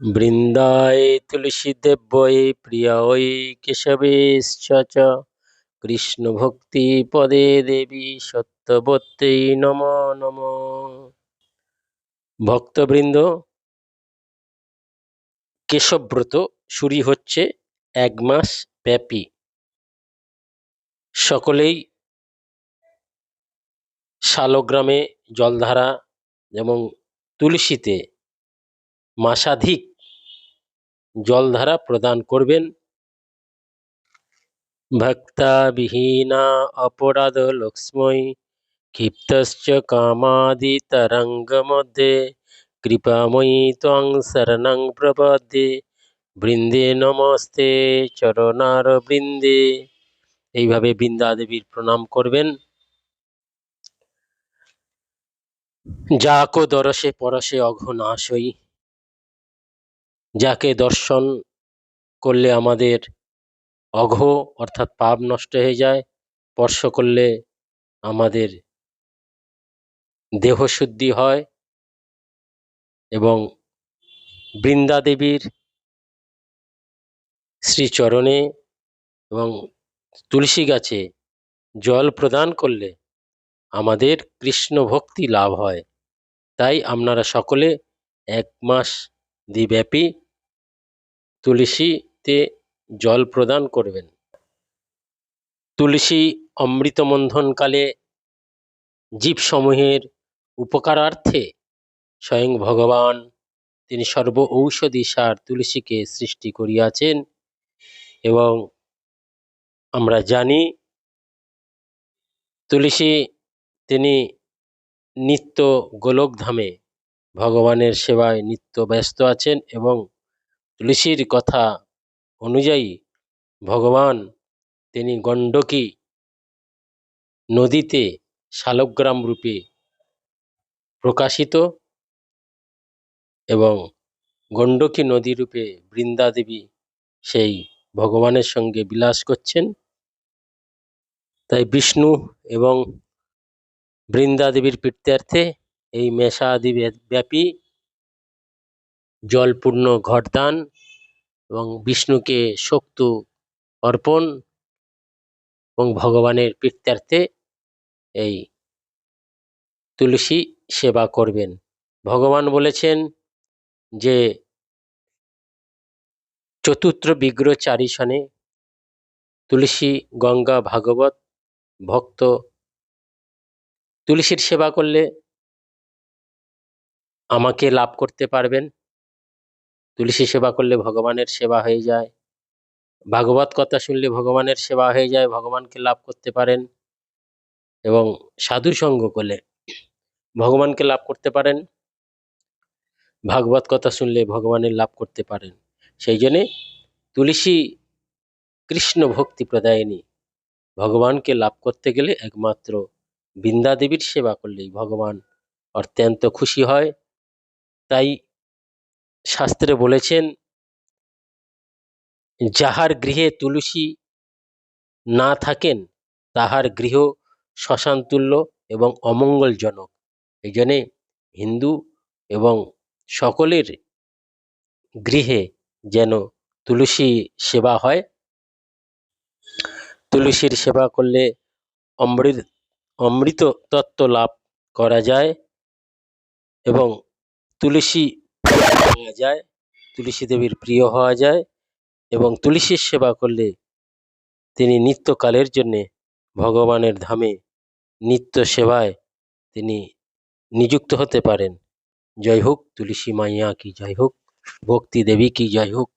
বৃন্দায় তুলসীদেব্যৈ প্রিয়ায় কেশবেশ্চ চ। কৃষ্ণভক্তিপদে দেবী সত্যবত্যৈ নম নম। ভক্তবৃন্দ কেশবব্রত শুরু হচ্ছে এক মাস ব্যাপী। সকলেই শালগ্রামে জলধারা এবং তুলসীতে মাসাধিক জলধারা প্রদান করবেন। ভক্তাবিহীনা অপরাধ লক্ষ্মী, ক্ষিপ্তশ্চ কামাদি তরঙ্গ মধ্যে কৃপাময়ী ত্বং শরণং প্রপদ্যে বৃন্দে নমস্তে চরণার বৃন্দে। এইভাবে বৃন্দা দেবীর প্রণাম করবেন। যাকো দরসে পরশে অঘনাশয়ী। যাকে দর্শন করলে আমাদের অঘ অর্থাৎ পাপ নষ্ট হয়ে যায়, স্পর্শ করলে আমাদের দেহশুদ্ধি হয় এবং বৃন্দা দেবীর শ্রীচরণে এবং তুলসী গাছে জল প্রদান করলে আমাদের কৃষ্ণ ভক্তি লাভ হয়। তাই আপনারা সকলে এক মাস দিব্যাপী তুলসীতে জল প্রদান করবেন। তুলসী অমৃতমন্থনকালে জীবসমূহের উপকারার্থে স্বয়ং ভগবান, তিনি সর্ব ঔষধি সার তুলসীকে সৃষ্টি করিয়াছেন এবং আমরা জানি তুলসী তিনি নিত্য গোলকধামে ভগবানের সেবায় নিত্য ব্যস্ত আছেন এবং তুলসীর কথা অনুযায়ী ভগবান, তিনি গণ্ডকী নদীতে শালগ্রাম রূপে প্রকাশিত এবং গণ্ডকী নদী রূপে বৃন্দা দেবী সেই ভগবানের সঙ্গে বিলাস করছেন। তাই বিষ্ণু এবং বৃন্দা দেবীর প্রীত্যর্থে এই মেষাদি ব্যাপী জলপূর্ণ ঘটদান এবং বিষ্ণুকে শক্ত অর্পণ এবং ভগবানের প্রীত্যর্থে এই তুলসী সেবা করবেন। ভগবান বলেছেন যে, চতুর্থ বিগ্রহ চারি সনে তুলসী গঙ্গা ভাগবত ভক্ত তুলসীর সেবা করলে আমাকে লাভ করতে পারবেন। তুলসী সেবা করলে ভগবানের সেবা হয়ে যায়। ভাগবত কথা শুনলে ভগবানের সেবা হয়ে যায়, ভগবানকে লাভ করতে পারেন এবং সাধু সঙ্গ করলে ভগবানকে লাভ করতে পারেন। ভাগবত কথা শুনলে ভগবানের লাভ করতে পারেন। সেই জন্যে তুলসী কৃষ্ণ ভক্তি প্রদায়নী ভগবানকে লাভ করতে গেলে একমাত্র বৃন্দাদেবীর সেবা করলেই ভগবান অত্যন্ত খুশি হয়। তাই শাস্ত্রে বলেছেন, যাহার গৃহে তুলসী না থাকেন, তাহার গৃহ শ্মশানতুল্য এবং অমঙ্গলজনক। এই জন্যে হিন্দু এবং সকলের গৃহে যেন তুলসী সেবা হয়। তুলসীর সেবা করলে অমৃত অমৃত তত্ত্ব লাভ করা যায় এবং তুলসী পাওয়া যায়, তুলসী দেবীর প্রিয় হওয়া যায় এবং তুলসীর সেবা করলে তিনি নিত্যকালের জন্যে ভগবানের ধামে নিত্য সেবায় তিনি নিযুক্ত হতে পারেন। জয় হোক তুলসী মাইয়া কি জয় হোক, ভক্তি দেবী কি জয় হোক।